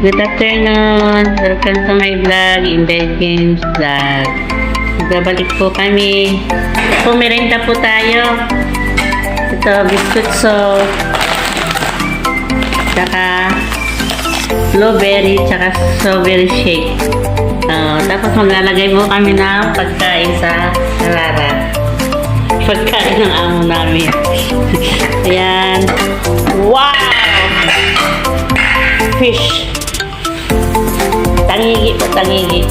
Good afternoon! Welcome to my vlog, Embed Games Vlog. Nagbabalik po kami. Pumirenta po tayo. Ito, biscuit salt. Tsaka blueberry, tsaka strawberry shake. Ah, tapos maglalagay po kami ng pagkain sa sarara. Pagkain ng amo namin. Ayan. Wow! Fish. Tangigi po, tangigi.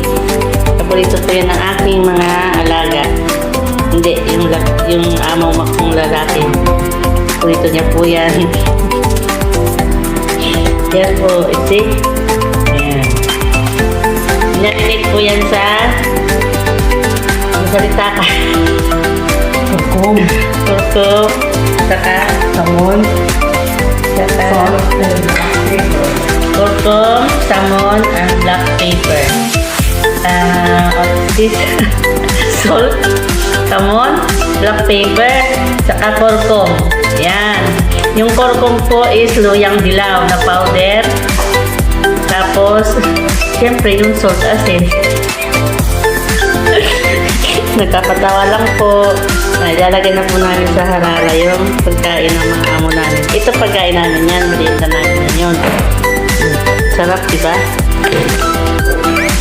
Paborito po yan ng aking mga alaga. Hindi, yung, yung amo kong lalaki. Paborito niya po yan. Yan po, isi. Ayan. Narinig po yan sa salita ka. Hukom. Kurkum. Saka Samon. Saka Salt. Salmon, and black pepper. Uh, this salt, salmon, black pepper, saka kurkum. Yan. Yung kurkum po is luyang dilaw na powder. Tapos, siyempre yung salt asin. Nagkakatawa lang po. Ay, na po namin sa harara yung pagkain ng mga amo namin. Ito pagkain namin yan. Merienda namin yun. Sarap, di ba?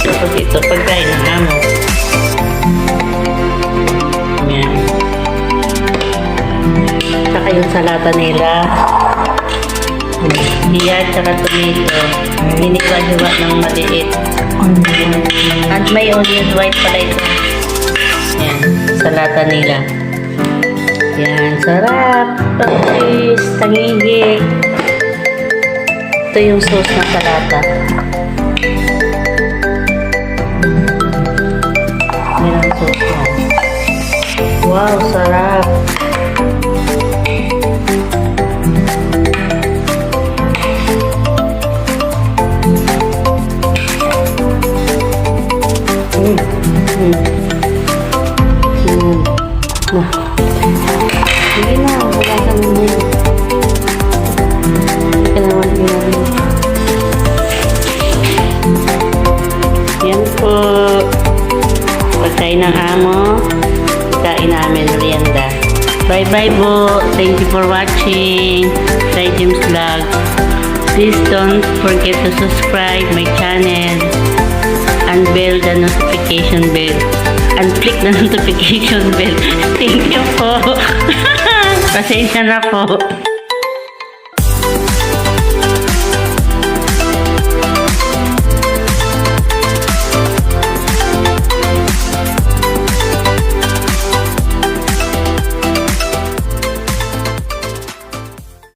Tapos ito, pagkain ng amo. Yan. Saka yung salata nila. Hiya, tsaka tomato. Hiniwa-hiwa ng maliit. At may onion white pala ito. Yan, salata nila. Yan, sarap. Patis, tangigi. Ito yung sauce ng salata. Yan sauce niya. Wow, sarap. Mm. Mm. Mm. Na. Bye-bye po. Thank you for watching. Sai James Vlog. Please don't forget to subscribe my channel and bell the notification bell and click the notification bell. Thank you po. Pasensya na po.